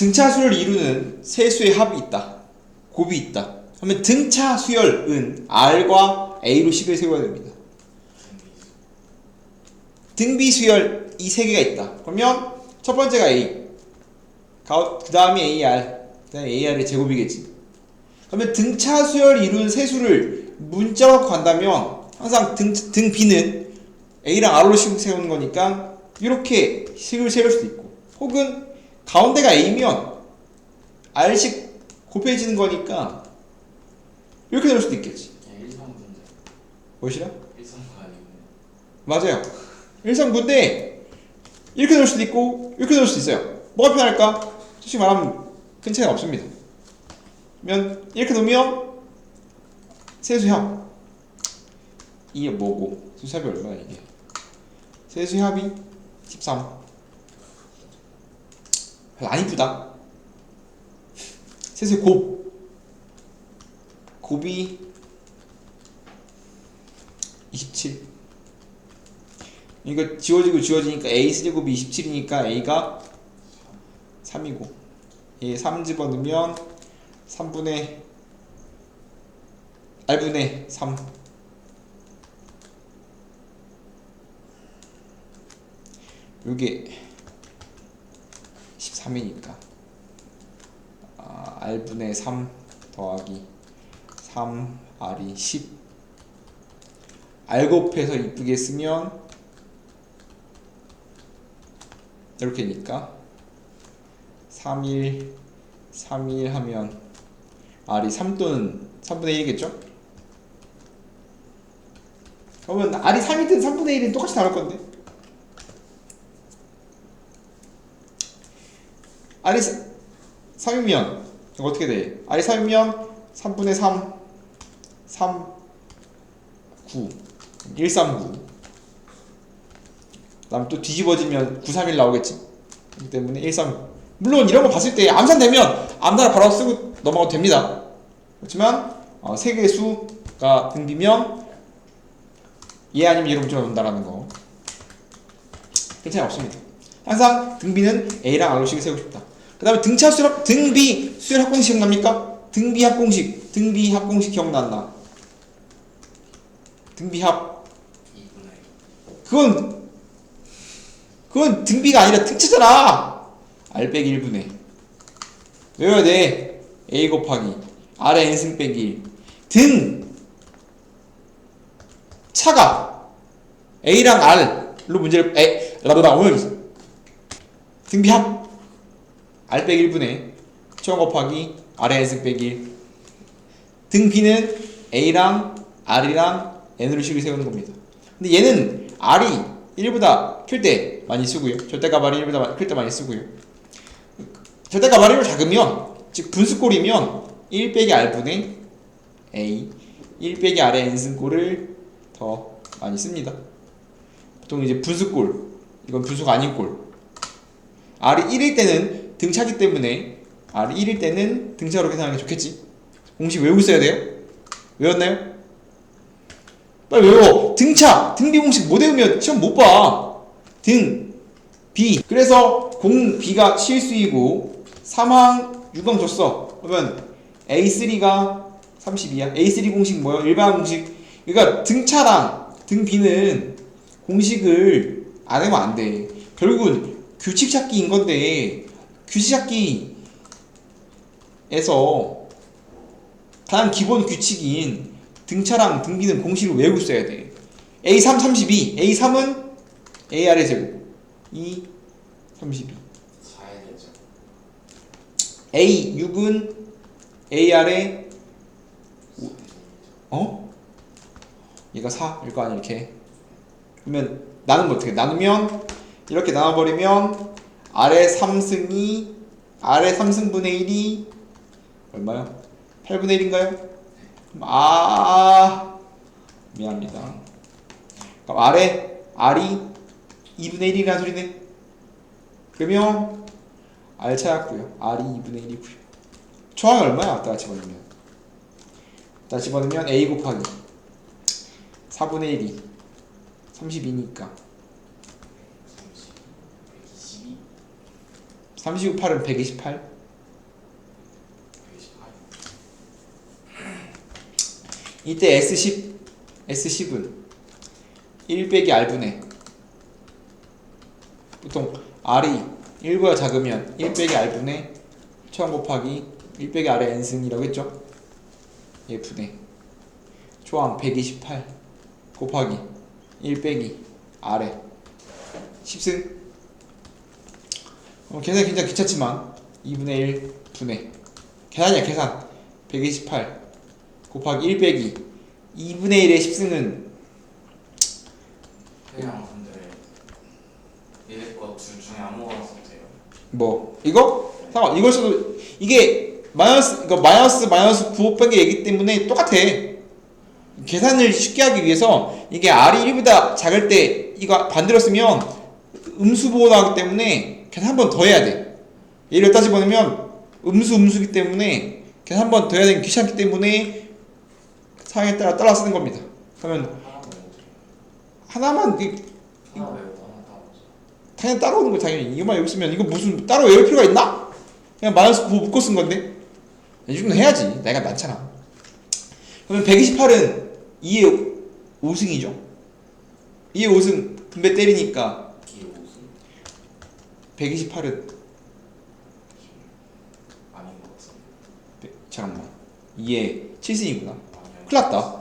등차수를 이루는 세 수의 합이 있다. 곱이 있다. 그러면 등차 수열은 R과 A로 식을 세워야 됩니다. 등비 수열 이 세 개가 있다. 그러면 첫 번째가 A, 그 다음이 AR, 그 다음에 AR의 제곱이겠지. 그러면 등차 수열 이룬 세 수를 문자로 간다면 항상 등, 등 B는 A랑 R로 식 세우는 거니까 이렇게 식을 세울 수도 있고 혹은 가운데가 A면 R식 곱해지는 거니까 이렇게 넣을 수도 있겠지. 그냥 일성분자 무엇이라? 일성가 아니면 맞아요. 일상군데 이렇게 넣을 수도 있고 이렇게 넣을 수도 있어요. 뭐가 편할까? 솔직히 말하면 큰 차이가 없습니다. 그러면 이렇게 놓으면 세수합 이게 뭐고 수합이 얼마야 이게? 세수합이 13. 안 이쁘다. 세수 곱 곱이 27. 이거 지워지고 지워지니까 a 세제곱이 27이니까 a가 3이고 얘 3 집어넣으면 3분의 r분의 3 요게 13이니까 아, r분의 3 더하기 3r이 10 r 곱해서 이쁘게 쓰면 이렇게니까 3일 3일 하면 R이 3 또는 3분의 1이겠죠? 그러면 R이 3이든 3분의 1은 똑같이 나올 건데 R이 3이면 이거 어떻게 돼? R이 3이면 3분의 3 3 9 139 그다음 또 뒤집어지면 931 나오겠지. 그렇기 때문에 139. 물론 이런 거 봤을 때 암산되면 암산을 바로 쓰고 넘어가도 됩니다. 그렇지만 어, 세 개의 수가 등비면 얘 아니면 얘로 온다라는 거. 괜찮이 없습니다. 항상 등비는 A랑 R로 식을 세우고 싶다. 그 다음에 등차 수열, 등비 수열 합공식 기억납니까? 등비 합공식, 등비 합공식 기억났나? 등비 합 2분의 그건 그건 등비가 아니라 등차잖아. R 빼기 1분의 외워야 돼. A 곱하기 R의 n승 빼기 1. 등 차가 A랑 R로 문제를 에 라도라 오늘 등비 합 R 빼기 1분의 총 곱하기 n승 빼기 1. 등 B는 A랑 R이랑 N으로 식을 세우는 겁니다. 근데 얘는 R이 1보다 클 때 많이 쓰고요. 절대값이 1보다 클 때 많이 쓰고요. 절대값이 1로 작으면 즉 분수꼴이면 1 빼기 R분의 A 1 빼기 R의 N승꼴을 더 많이 씁니다. 보통 이제 분수꼴 이건 분수가 아닌 꼴 R이 1일 때는 등차기 때문에 R이 1일 때는 등차로 계산하는 게 좋겠지. 공식 외우고 있어야 돼요. 외웠나요? 빨리 외워. 등차, 등비 공식 못 외우면 시험 못 봐. 등, 비. 그래서 공 B가 실수이고 3항 6항 줬어. 그러면 A3가 32야. A3 공식 뭐야? 일반 공식. 그러니까 등차랑 등 B는 공식을 안 외우면 안 돼. 결국은 규칙 찾기인 건데 규칙 찾기에서 가장 기본 규칙인 등차랑 등비는 공식을 외우고 있어야 돼. A3 32, A3은 AR의 제곱, 2 32. 4야 되죠 A6은 AR의 어? 얘가 4일 거 아니야 이렇게. 그러면 나누면 어떻게? 나누면 이렇게 나눠버리면 아래 3승이 아래 3승분의 1이 얼마요? 8분의 1인가요? 그럼 아 미안합니다. 그럼 아래 R이 2분의 1이라는 소리네. 그러면 R 찾았고요. R이 2분의 1이고요. 초항이 얼마야? 아까 집어넣으면. 다 집어넣으면 A 곱하기 4분의 1이 32니까 30 122 39, 8은 128 128 이때 S10 S10은 1 빼기 R분의 보통 R이 1보다 작으면 1 빼기 R분의 초항 곱하기 1 빼기 R의 n승이라고 했죠? 얘 분의. 초항 128 곱하기 1 빼기 R의 10승 어, 계산이 굉장히 귀찮지만 2분의 1 분의. 계산이야 계산. 128 곱하기 1 빼기 2분의 1의 10승은? 그냥 근데 얘거둘 중에 아무거나 써도 돼요. 뭐? 이거? 상관 이걸 써도 이게 마이너스 이거 마이너스 마이너스 9 빼기 얘기 때문에 똑같아. 계산을 쉽게 하기 위해서 이게 R이 1보다 작을 때 이거 반대로 쓰면 음수 보호 나오기 때문에 계산 한번 더 해야 돼. 예를 따져보면 음수 음수기 때문에 계산 한번 더 해야 되는 귀찮기 때문에 상황에 따라 따라 쓰는 겁니다. 그러면 하나 외우고 하나만 외우고 당연히 따라오는 거 당연히. 이것만 여기 쓰면 이거 무슨 따로 외울 필요가 있나? 그냥 마이너스 9 묶어 쓴 건데. 이 정도 해야지. 나이가 많잖아. 그러면 128은 2의 5승이죠. 2의 5승 분배 때리니까 이게 5승 128은 아닌 것 같은데 잠깐만. 2의 7승이구나. 아니요 큰일 났다.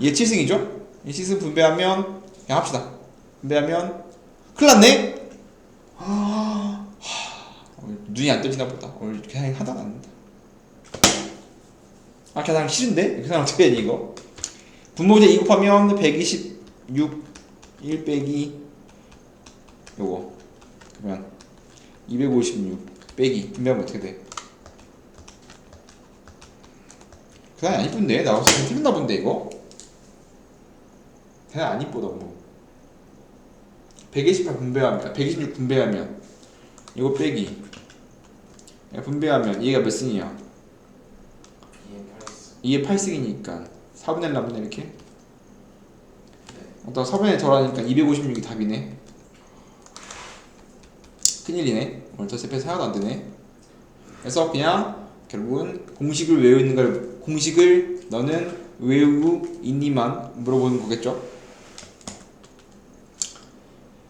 얘 7승이죠? 이 7승 분배하면 그냥 합시다. 분배하면 큰일 났네? 아, 하, 오늘 눈이 안 떠지나 보다. 오늘 계산이 하나도 안 난다 아 계산 싫은데? 계산 어떻게 해야 돼 이거? 분모제 2 곱하면 126 1 빼기 요거 그러면 256 빼기 분배하면 어떻게 돼? 계산이 안 이쁜데? 나와서 좀 틀렸나 본데 이거? 계산 안 이뻐 너무 128 분배하면 126 분배하면 이거 빼기 야, 분배하면 얘가 몇 승이야? 이게 8승 2에 8승이니까 4분의 1 남네 이렇게 네 어떤 4분의 1 덜하니까 256이 답이네 큰일이네 오늘 저 세페스 하나도 안 되네 그래서 그냥 결국은 공식을 외우는 걸 공식을 너는 외우고 있니만 물어보는 거겠죠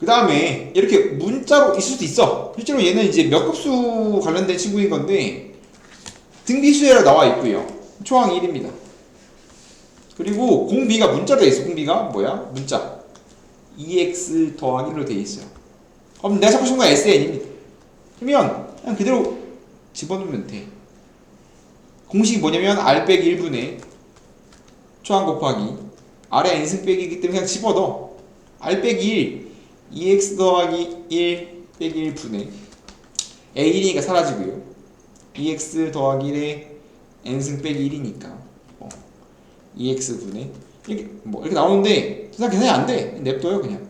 그 다음에 이렇게 문자로 있을 수도 있어 실제로 얘는 이제 몇 급수 관련된 친구인 건데 등비수열에 나와 있고요 초항 1입니다 그리고 공비가 문자로 돼 있어. 공비가 뭐야? 문자. EX 더하기 1로 돼 있어요. 그럼 내가 찾고 싶은 건 SN입니다. 그러면 그냥 그대로 집어넣으면 돼. 공식이 뭐냐면 R 빼기 1분의 초항 곱하기 R의 n승 빼기이기 때문에 그냥 집어넣어. R 빼기 1, EX 더하기 1 빼기 1분의 A1이니까 사라지고요. EX 더하기 1의 n승 빼기 1이니까 2x분의 이렇게 뭐 이렇게 나오는데 세상 계산이 안 돼. 냅둬요 그냥.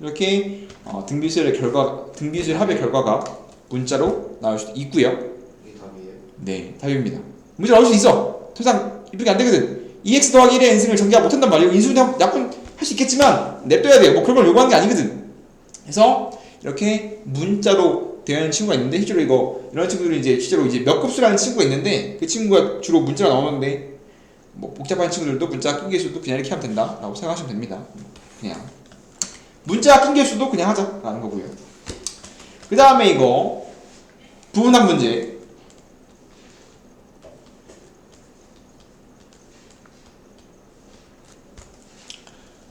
이렇게 어, 등비수열의 결과 등비수열 합의 결과가 문자로 나올 수도 있고요. 이게 답이에요? 네, 답입니다. 문제 나올 수 있어. 세상 이렇게 안 되거든. 2x 더하기 1의 n승을 전개하 못한단 말이에요. 인수분해 약분 할 수 있겠지만 냅둬야 돼요. 뭐 그런 걸 요구하는 게 아니거든. 그래서 이렇게 문자로 되는 친구가 있는데 실제로 이거 이런 친구들이 이제 실제로 이제 몇 급수라는 친구가 있는데 그 친구가 주로 문자가 나오는데 뭐 복잡한 친구들도 문자 낀개수도 그냥 이렇게 하면 된다라고 생각하시면 됩니다. 그냥 문자 낀 개수도 그냥 하자라는 거고요. 그 다음에 이거 부분한 문제.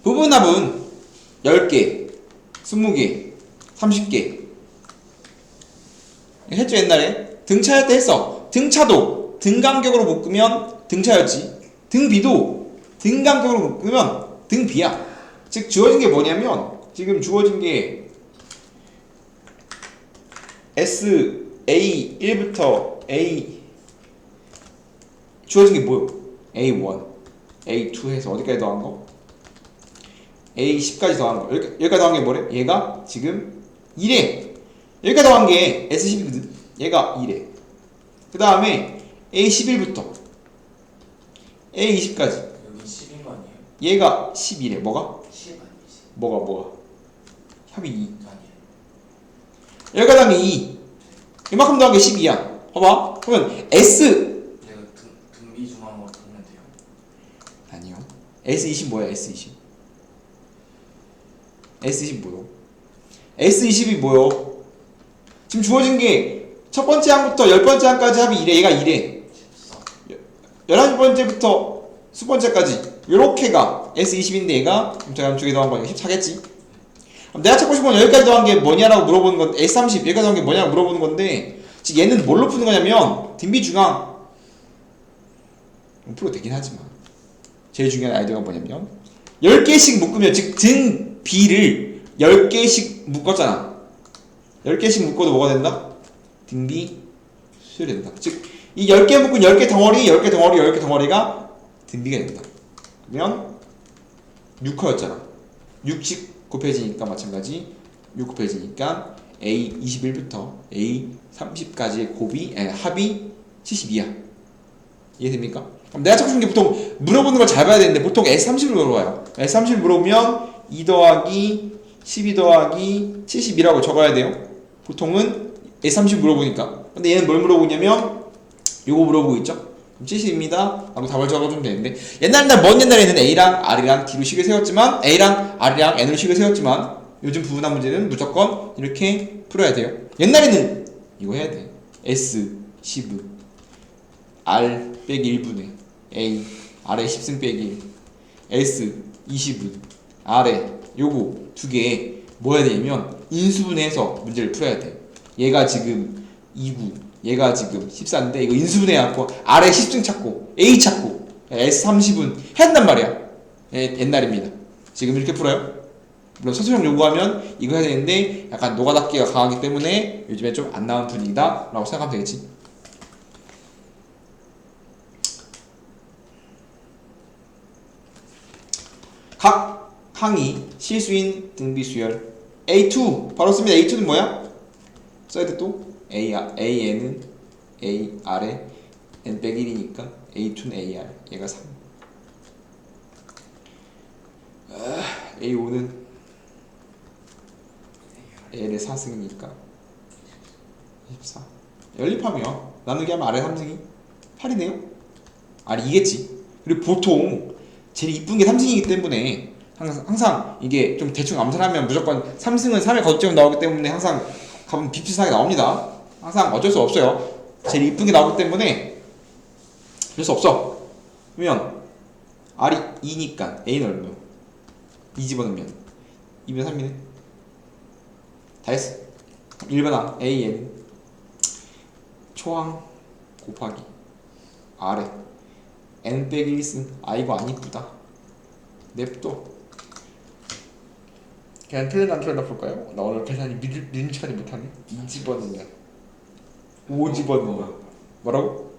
부분합은 10개, 20개, 30개. 했죠 옛날에 등차할 때 했어. 등차도 등간격으로 묶으면 등차였지. 등비도 등간격으로 묶으면 등비야. 즉 주어진 게 뭐냐면 지금 주어진 게 S A 1부터 A 주어진 게 뭐요? A1, A2 해서 어디까지 더한 거? A10까지 더한 거. 여기, 여기까지 더한 게 뭐래? 얘가 지금 2래. 여기까지 더한 게 S10이거든. 얘가 2래. 그 다음에 A11부터 A20까지. 여기 10인 거 아니에요? 얘가 11래. 뭐가? 10 아니지 뭐가 뭐가? 합이 2. 아니에요. 1가 더하기 2 이만큼 더하기 12야. 봐봐. 그러면 S. 내가 등, 등비 중앙으로 보면 돼요? 아니요. S20 뭐야 S20 S20 뭐요? S20이 뭐요? 지금 주어진 게 첫 번째 항부터 열 번째 항까지 합이 1에 얘가 1에 14 열한 번째부터 수 번째까지. 요렇게가 S20인데 얘가 제가 두개 더한 거니까 14겠지? 그럼 내가 찾고 싶은 건 여기까지 더한 게 뭐냐라고 물어보는 건 S30 여기까지 더한 게 뭐냐고 물어보는 건데 지금 얘는 뭘로 푸는 거냐면 등비 중앙. 풀어 되긴 하지만. 제일 중요한 아이디어가 뭐냐면 10개씩 묶으면 즉 등비를 10개씩 묶었잖아. 10개씩 묶어도 뭐가 된다? 등비 수열이 된다. 즉 이 10개 묶은 10개 덩어리 10개 덩어리 10개 덩어리가 등비가 된다. 그러면 6커였잖아. 60 곱해지니까 마찬가지 6 곱해지니까 A 21부터 A 30까지의 곱이 아니, 합이 72야. 이해됩니까? 그럼 내가 찾고 싶은 게 보통 물어보는 걸 잘 봐야 되는데 보통 S30을 물어봐요. S30을 물어보면 2 더하기 12 더하기 72라고 적어야 돼요. 보통은 S30 물어보니까. 근데 얘는 뭘 물어보냐면 요거 물어보고 있죠 70입니다. 라고 답을 적어주면 되는데 옛날 날 먼 옛날에는 A랑 R이랑 D로 식을 세웠지만 A랑 R이랑 N으로 식을 세웠지만 요즘 부분한 문제는 무조건 이렇게 풀어야 돼요. 옛날에는 이거 해야 돼. S 10 R 빼기 1분의 A R의 10승 빼기 1 S 20은 R에 요거 두 개 뭐 해야 되냐면 인수분해해서 문제를 풀어야 돼. 얘가 지금 2구. 얘가 지금 14인데 이거 인수분해해갖고 R의 10승 찾고 A 찾고 S30은 해야 된단 말이야. 예, 옛날입니다. 지금 이렇게 풀어요? 물론 서술형 요구하면 이거 해야 되는데 약간 노가다기가 강하기 때문에 요즘에 좀 안 나온 분위기다 라고 생각하면 되겠지. 각 항이 실수인 등비 수열 A2 바로 씁니다. A2는 뭐야? 써야 돼 또 A, AN은 A, R에 N 빼기 1이니까 A2는 AR 얘가 3 아, A5는 L의 4승이니까 24 연립하면 나누기 하면 R의 3승이 8이네요? R이 2겠지. 그리고 보통 제일 이쁜 게 3승이기 때문에 항상, 항상 이게 좀 대충 암산하면 무조건 3승은 3의 거듭점 나오기 때문에 항상 값은 비슷하게 나옵니다 항상 어쩔 수 없어요. 제일 이쁜 게 나오기 때문에 어쩔 수 없어. 그러면 R이 2니까 A는 얼마요? 2 집어넣으면. 2면 3이네. 다 했어. 1번아 AN 초항 곱하기 R에 N 빼기 1승 아 이거 안 이쁘다. 냅둬. 그냥 안 틀렸나 볼까요? 나 오늘 계산이 믿음직하지 못하네. 2 집어넣으면 5 집어넣으면 뭐라고?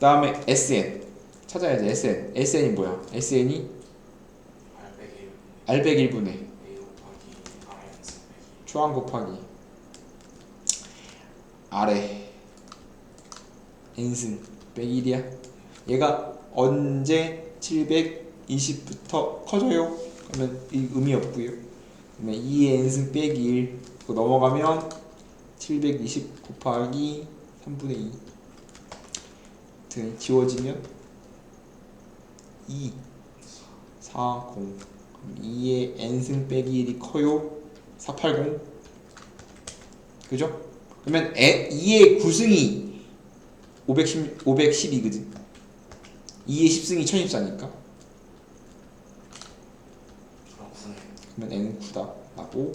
다음에 SN 찾아야지 SN SN이 뭐야? SN이 800일 R 빼기 1분의 A 곱하기 R 연승 빼기 초항 곱하기 아래 n승 빼기 1이야 얘가 언제 720부터 커져요? 그러면 이 의미 없고요 그러면 2의 n승 빼기 1 그거 넘어가면 720 곱하기 3분의 2 등 지워지면 2 4 0 그럼 2의 n승 빼기 1이 커요. 480 그죠? 그러면 에, 2의 9승이 510, 512거든. 2의 10승이 1014니까. 그렇군요. 그러면 n은 9다 라고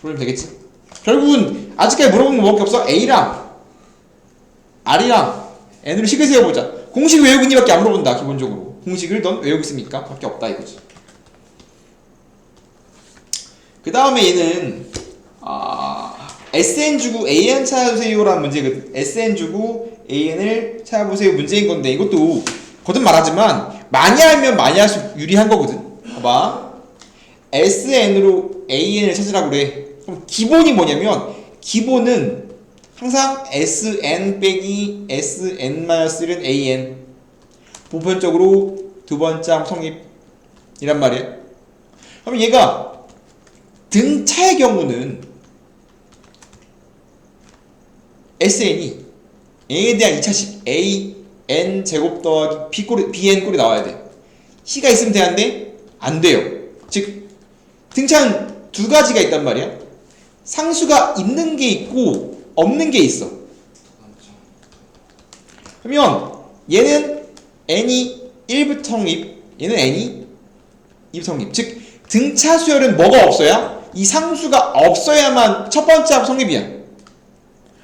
풀면 되겠지? 결국은 아직까지 물어보는 거 뭐밖에 없어. A랑 R이랑 N으로 식을 세워보자. 공식 외우기니 밖에 안 물어본다 기본적으로. 공식을 넌 외우겠습니까? 밖에 없다 이거지. 그 다음에 얘는 아, SN 주고 AN 찾아보세요라는 문제거든 SN 주고 AN을 찾아보세요 문제인 건데 이것도 거듭 말하지만 많이 알면 많이 할수록 유리한 거거든. 봐봐. SN으로 AN을 찾으라고 그래. 그럼 기본이 뭐냐면 기본은 항상 SN 빼기 SN-1은 AN 보편적으로 두 번째 항 성립이란 말이야. 그럼 얘가 등차의 경우는 SN이 A에 대한 2차식 A N 제곱 더하기 B 꼴이, BN 꼴이 나와야 돼. C가 있으면 되는데 안 돼요. 즉 등차는 두 가지가 있단 말이야. 상수가 있는 게 있고 없는 게 있어. 그러면 얘는 n이 1부터 성립, 얘는 n이 2부터 성립. 즉 등차 수열은 뭐가 없어야? 이 상수가 없어야만 첫 번째 합 성립이야.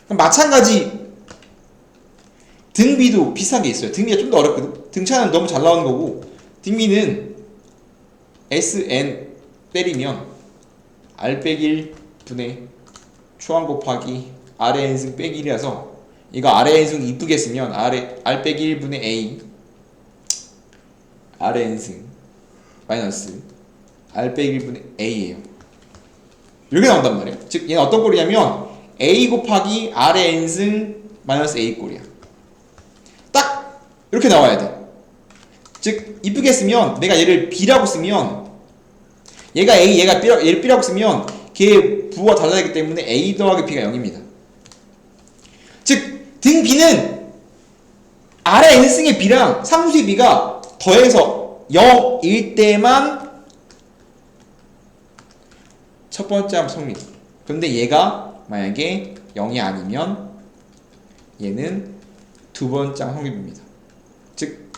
그럼 마찬가지 등비도 비슷한 게 있어요. 등비가 좀 더 어렵거든. 등차는 너무 잘 나오는 거고 등비는 sn 때리면 r 빼기 1 분의 초항 곱하기 r의 n승 빼기 1이라서 이거 r의 n승 이쁘게 쓰면 r, r 빼기 1분의 a r의 n승 마이너스 r 빼기 1분의 a예요. 이렇게 나온단 말이에요. 즉 얘는 어떤 꼴이냐면 a 곱하기 r의 n승 마이너스 a 꼴이야. 딱 이렇게 나와야 돼. 즉 이쁘게 쓰면 내가 얘를 b라고 쓰면 얘가 a 얘가 얘를 b라고 쓰면 걔의 부호가 달라지기 때문에 a 더하기 b가 0입니다. 즉 등 b는 아래 n승의 b랑 상수의 b가 더해서 0일 때만 첫 번째 함 성립. 그런데 얘가 만약에 0이 아니면 얘는 두 번째 함 성립입니다. 즉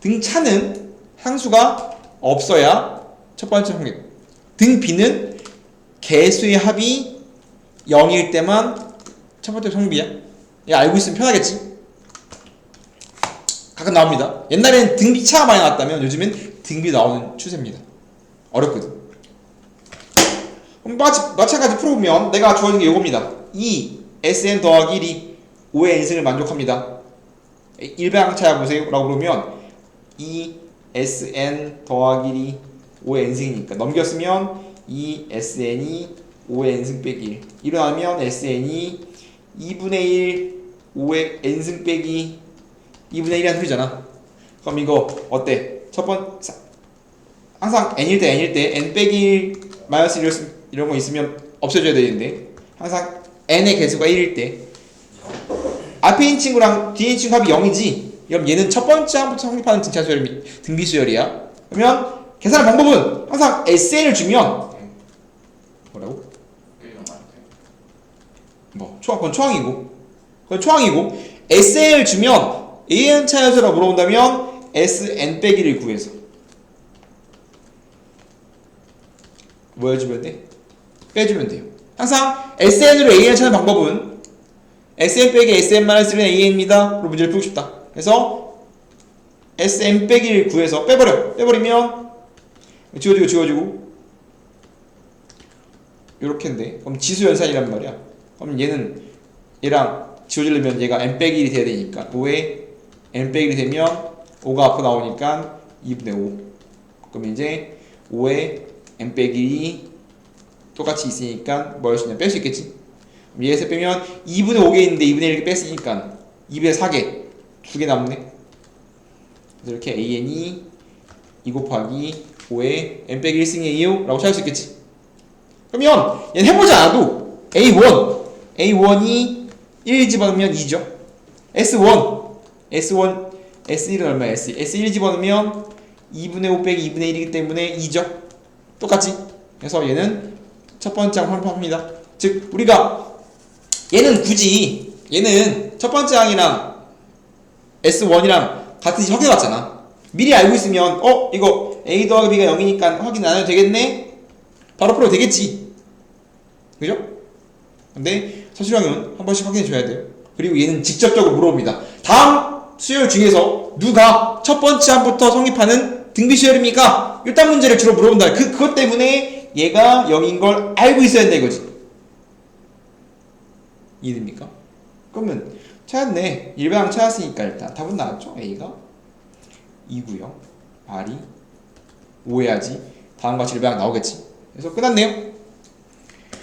등차는 상수가 없어야 첫 번째 성립. 등 b는 개수의 합이 0일 때만 첫 번째 성립이야. 얘 알고 있으면 편하겠지? 가끔 나옵니다. 옛날엔 등비 차가 많이 나왔다면 요즘엔 등비 나오는 추세입니다. 어렵거든. 그럼 마치, 마찬가지 풀어보면 내가 주어진 게 이겁니다. 2 SN 더하기 1이 5의 n승을 만족합니다. 일반항차야 보세요. 라고 그러면 2 SN 더하기 1이 5의 n승이니까 넘겼으면 2 SN이 5의 n승 빼기 1 일어나면 SN이 2분의 1 5의 n승 빼기 2분의 1이라는 소리잖아. 그럼 이거 어때? 첫 번 항상 n일 때 n일 때 n 빼기 1 마이너스 1 이런 거 있으면 없애줘야 되는데. 항상 n의 개수가 1일 때. 앞에 있는 친구랑 뒤에 있는 친구 합이 0이지? 그럼 얘는 첫 번째 항부터 성립하는 등차 수열 등비 수열이야. 그러면 계산할 방법은 항상 SN을 주면 뭐라고? 1년 안 돼. 뭐 초항 그건 초항이고. 그건 초항이고. SN을 주면 AN 차여서라고 물어본다면 SN 빼기 를 구해서. 뭐 해주면 돼? 빼주면 돼요. 항상 SN으로 AN 찾는 방법은 SN 빼기 SN-1은 AN입니다. 그럼 문제를 풀고 싶다. 그래서 SN 빼기 를 구해서 빼버려. 빼버리면 지워지고 지워지고. 요렇게인데. 그럼 지수 연산이란 말이야 그럼 얘는 얘랑 지워지려면 얘가 n 빼기 1이 돼야 되니까 5에? n 빼기 1이 되면 5가 앞으로 나오니까 2분의 5 그럼 이제 5에 n 빼기 2 똑같이 있으니까 뭐할수 있냐? 뺄 수 있겠지? 그럼 얘에서 빼면 2분의 5개 있는데 2분의 1을 뺐으니까 2분의 4개. 두개 남네. 그래서 이렇게 an이 2 곱하기 5에 n 빼기 1승이에요 라고 찾을 수 있겠지? 그러면 얘는 해보지 않아도 A1 A1이 1 집어넣으면 2죠 S1 S1 S1은 얼마야? S S1 집어넣으면 2분의 5 빼기 2분의 1이기 때문에 2죠? 똑같지 그래서 얘는 첫 번째 항 활용합니다. 즉 우리가 얘는 굳이 얘는 첫 번째 항이랑 S1이랑 같은지 확인해봤잖아. 미리 알고 있으면 어 이거 A 더하기 B가 0이니까 확인 안 해도 되겠네? 바로 풀어도 되겠지. 그죠? 근데 서술형은 한 번씩 확인해 줘야 돼요. 그리고 얘는 직접적으로 물어봅니다. 다음 수열 중에서 누가 첫 번째 항부터 성립하는 등비 수열입니까? 일단 문제를 주로 물어본다. 그, 그것 때문에 얘가 0인 걸 알고 있어야 된다 이거지. 이해됩니까? 그러면 찾았네. 일반항 찾았으니까 일단 답은 나왔죠? A가? 2구요 R이 5해야지. 다음과 질병 나오겠지. 그래서 끝났네요